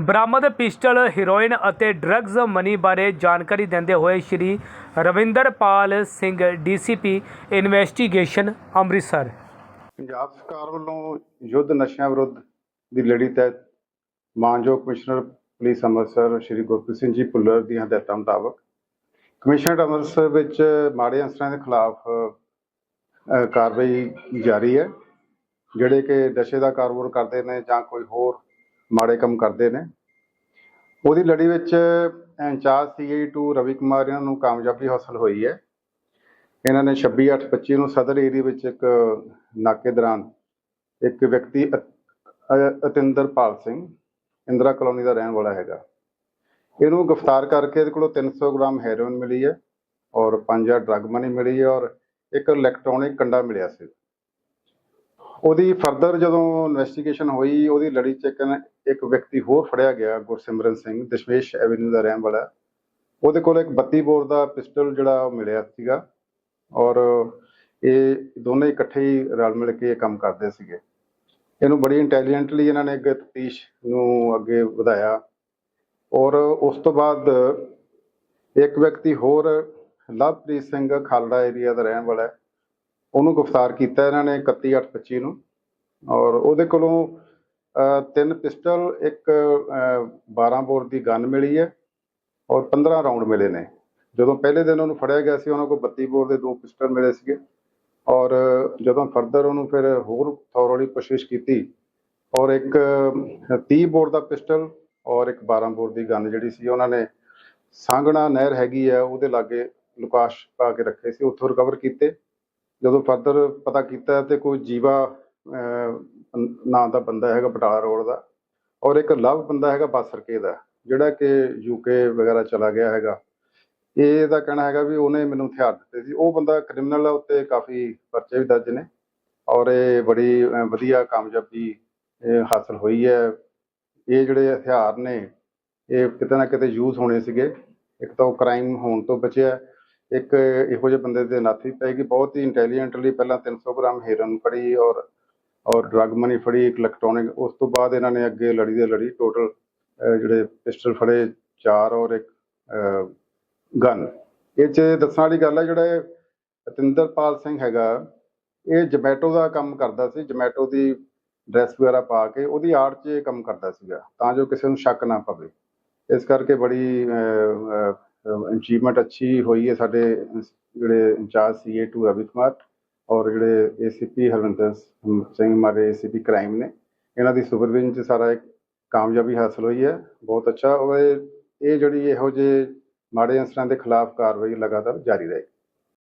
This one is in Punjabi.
ਬਰਾਮਦ ਪਿਸਟਲ, ਹੀਰੋਇਨ ਅਤੇ ਡਰੱਗਸ ਮਨੀ ਬਾਰੇ ਜਾਣਕਾਰੀ ਦਿੰਦੇ ਹੋਏ ਸ਼੍ਰੀ ਰਵਿੰਦਰਪਾਲ ਸਿੰਘ, ਡੀਸੀਪੀ ਇਨਵੈਸਟੀਗੇਸ਼ਨ, ਅੰਮ੍ਰਿਤਸਰ। ਪੰਜਾਬ ਸਰਕਾਰ ਵੱਲੋਂ ਯੁੱਧ ਨਸ਼ਿਆਂ ਵਿਰੁੱਧ ਦੀ ਲੜੀ ਤਹਿਤ ਮਾਨਯੋਗ ਕਮਿਸ਼ਨਰ ਪੁਲਿਸ ਅੰਮ੍ਰਿਤਸਰ ਸ਼੍ਰੀ ਗੁਰਪ੍ਰੀਤ ਸਿੰਘ ਜੀ ਭੁੱਲਰ ਦੀਆਂ ਹਦਾਇਤਾਂ ਮੁਤਾਬਕ ਕਮਿਸ਼ਨਰ ਅੰਮ੍ਰਿਤਸਰ ਵਿੱਚ ਮਾੜੇ ਅਨਸਰਾਂ ਦੇ ਖਿਲਾਫ ਕਾਰਵਾਈ ਜਾਰੀ ਹੈ, ਜਿਹੜੇ ਕਿ ਨਸ਼ੇ ਦਾ ਕਾਰੋਬਾਰ ਕਰਦੇ ਨੇ ਜਾਂ ਕੋਈ ਹੋਰ ਮਾੜੇ ਕੰਮ ਕਰਦੇ ਨੇ। ਉਹਦੀ ਲੜੀ ਵਿੱਚ ਇੰਚਾਰਜ ਸੀਆਈ 2 ਰਵੀ ਕੁਮਾਰ ਇਹਨਾਂ ਨੂੰ ਕਾਮਯਾਬੀ ਹਾਸਲ ਹੋਈ ਹੈ। ਇਹਨਾਂ ਨੇ 26/8/25 ਨੂੰ ਸਦਰ ਏਰੀਆ ਵਿੱਚ ਇੱਕ ਨਾਕੇ ਦੌਰਾਨ ਇੱਕ ਵਿਅਕਤੀ ਅ- ਅ- ਅਤਿੰਦਰਪਾਲ ਸਿੰਘ, ਇੰਦਰਾ ਕਲੋਨੀ ਦਾ ਰਹਿਣ ਵਾਲਾ ਹੈਗਾ। ਇਹਨੂੰ ਗ੍ਰਿਫਤਾਰ ਕਰਕੇ ਇਹਦੇ ਕੋਲੋਂ 300 ਗ੍ਰਾਮ ਹੈਰੋਇਨ ਮਿਲੀ ਹੈ ਔਰ 5000 ਡਰੱਗ ਮਨੀ ਮਿਲੀ ਹੈ ਔਰ ਇੱਕ ਇਲੈਕਟ੍ਰੋਨਿਕ ਕੰਡਾ ਮਿਲਿਆ ਸੀ। ਉਹਦੀ ਫਰਦਰ ਜਦੋਂ ਇਨਵੈਸਟੀਗੇਸ਼ਨ ਹੋਈ, ਉਹਦੀ ਲੜੀ ਚ ਇੱਕ ਵਿਅਕਤੀ ਹੋਰ ਫੜਿਆ ਗਿਆ, ਗੁਰਸਿਮਰਨ ਸਿੰਘ, ਦਸ਼ਮੇਸ਼ ਐਵਨਿਊ ਦਾ ਰਹਿਣ ਵਾਲਾ। ਉਹਦੇ ਕੋਲ ਇੱਕ 32 ਬੋਰ ਦਾ ਪਿਸਟਲ ਜਿਹੜਾ ਉਹ ਮਿਲਿਆ ਸੀਗਾ ਔਰ ਇਹ ਦੋਨੇ ਇਕੱਠੇ ਹੀ ਰਲ ਮਿਲ ਕੇ ਇਹ ਕੰਮ ਕਰਦੇ ਸੀਗੇ। ਇਹਨੂੰ ਬੜੀ ਇੰਟੈਲੀਜੈਂਟਲੀ ਇਹਨਾਂ ਨੇ ਅੱਗੇ ਤਫਤੀਸ਼ ਨੂੰ ਅੱਗੇ ਵਧਾਇਆ। ਔਰ ਉਸ ਤੋਂ ਬਾਅਦ ਇੱਕ ਵਿਅਕਤੀ ਹੋਰ ਲਵਪ੍ਰੀਤ ਸਿੰਘ ਖਾਲੜਾ ਏਰੀਆ ਦਾ ਰਹਿਣ ਵਾਲਾ ਹੈ। ਉਹਨੂੰ ਗ੍ਰਿਫਤਾਰ ਕੀਤਾ ਇਹਨਾਂ ਨੇ 31/8/25 ਨੂੰ ਔਰ ਉਹਦੇ ਕੋਲੋਂ ਤਿੰਨ ਪਿਸਟਲ ਇੱਕ ਅਹ, 12 ਬੋਰ ਦੀ ਗਨ ਮਿਲੀ ਹੈ ਔਰ 15 ਰਾਉਂਡ ਮਿਲੇ ਨੇ। ਜਦੋਂ ਪਹਿਲੇ ਦਿਨ ਉਹਨੂੰ ਫੜਿਆ ਗਿਆ ਸੀ ਉਹਨਾਂ ਕੋਲ 32 ਬੋਰ ਦੇ ਦੋ ਪਿਸਟਲ ਮਿਲੇ ਸੀਗੇ ਔਰ ਜਦੋਂ ਫਰਦਰ ਉਹਨੂੰ ਫਿਰ ਹੋਰ ਥੋਰਲੀ ਕੋਸ਼ਿਸ਼ ਕੀਤੀ ਔਰ ਇੱਕ 30 ਬੋਰ ਦਾ ਪਿਸਟਲ ਔਰ ਇੱਕ ਬਾਰਾਂਪੁਰ ਦੀ ਗਨ ਜਿਹੜੀ ਸੀ, ਉਹਨਾਂ ਨੇ ਸਾਂਗਣਾ ਨਹਿਰ ਹੈਗੀ ਹੈ, ਉਹਦੇ ਲਾਗੇ ਲੁਕਾਸ਼ ਪਾ ਕੇ ਰੱਖੇ ਸੀ, ਉੱਥੋਂ ਰਿਕਵਰ ਕੀਤੇ। ਜਦੋਂ ਫਰਦਰ ਪਤਾ ਕੀਤਾ ਤੇ ਕੋਈ ਜੀਵਾ ਨਾਂ ਦਾ ਬੰਦਾ ਹੈਗਾ ਬਟਾਲਾ ਰੋਡ ਦਾ, ਔਰ ਇੱਕ ਲਵ ਬੰਦਾ ਹੈਗਾ ਬਾਸਰਕੇ ਦਾ, ਜਿਹੜਾ ਕਿ ਯੂਕੇ ਵਗੈਰਾ ਚਲਾ ਗਿਆ ਹੈਗਾ। ਇਹ ਦਾ ਕਹਿਣਾ ਹੈਗਾ ਵੀ ਉਹਨੇ ਮੈਨੂੰ ਹਥਿਆਰ ਦਿੱਤੇ ਸੀ। ਉਹ ਬੰਦਾ ਕ੍ਰਿਮੀਨਲ ਹੈ ਉੱਤੇ ਕਾਫੀ ਪਰਚੇ ਵੀ ਦਰਜ ਨੇ, ਔਰ ਇਹ ਬੜੀ ਵਧੀਆ ਕਾਮਯਾਬੀ ਹਾਸਲ ਹੋਈ ਹੈ। ਇਹ ਜਿਹੜੇ ਹਥਿਆਰ ਨੇ, ਇਹ ਕਿਤੇ ਨਾ ਕਿਤੇ ਯੂਜ਼ ਹੋਣੇ ਸੀਗੇ। ਇੱਕ ਤਾਂ ਉਹ ਕ੍ਰਾਈਮ ਹੋਣ ਤੋਂ ਬਚਿਆ। ਇੱਕ ਇਹੋ ਜਿਹੇ ਬੰਦੇ ਦੇ ਨਾਥੀ ਪੈਗੀ ਬਹੁਤ ਹੀ ਇੰਟੈਲੀਜੈਂਟਲੀ ਪਹਿਲਾਂ 300 ਗ੍ਰਾਮ ਹੈਰਨ ਫੜੀ ਔਰ ਔਰ ਡਰੱਗ ਮਨੀ ਫੜੀ, ਇੱਕ ਇਲੈਕਟ੍ਰੋਨਿਕ ਉਸ ਤੋਂ ਬਾਅਦ ਇਹਨਾਂ ਨੇ ਅੱਗੇ ਲੜੀ ਦੇ ਲੜੀ ਟੋਟਲ ਜਿਹੜੇ ਪਿਸਟਲ ਫੜੇ, ਚਾਰ ਔਰ ਇੱਕ ਗਨ ਇਹ ਚ ਦੱਸਣ ਵਾਲੀ ਗੱਲ ਹੈ ਜਿਹੜਾ ਇਹ ਅਤਿੰਦਰਪਾਲ ਸਿੰਘ ਹੈਗਾ, ਇਹ ਜਮੈਟੋ ਦਾ ਕੰਮ ਕਰਦਾ ਸੀ। ਜਮੈਟੋ ਦੀ ਡਰੈਸ ਵਗੈਰਾ ਪਾ ਕੇ ਉਹਦੀ ਆੜ 'ਚ ਕੰਮ ਕਰਦਾ ਸੀਗਾ, ਤਾਂ ਜੋ ਕਿਸੇ ਨੂੰ ਸ਼ੱਕ ਨਾ ਪਵੇ। ਇਸ ਕਰਕੇ ਬੜੀ ਅਚੀਵਮੈਂਟ ਅੱਛੀ ਹੋਈ ਹੈ ਸਾਡੇ ਜਿਹੜੇ ਇੰਚਾਰਜ ਸੀਏ 2 ਰਵੀ ਕੁਮਾਰ ਔਰ ਜਿਹੜੇ ਏਸੀਪੀ ਹਰਵਿੰਦਰ ਸਿੰਘ ਮਾਰੇ ਏਸੀਪੀ ਕ੍ਰਾਈਮ ਨੇ, ਇਹਨਾਂ ਦੀ ਸੁਪਰਵਿਜ਼ਨ 'ਚ ਸਾਰਾ ਇੱਕ ਕਾਮਯਾਬੀ ਹਾਸਲ ਹੋਈ ਹੈ, ਬਹੁਤ ਅੱਛਾ। ਔਰ ਇਹ ਇਹ ਜਿਹੜੀ ਇਹੋ ਜਿਹੇ ਮਾੜੇ ਅਨਸਰਾਂ ਦੇ ਖਿਲਾਫ ਕਾਰਵਾਈ ਲਗਾਤਾਰ ਜਾਰੀ ਰਹੇਗੀ।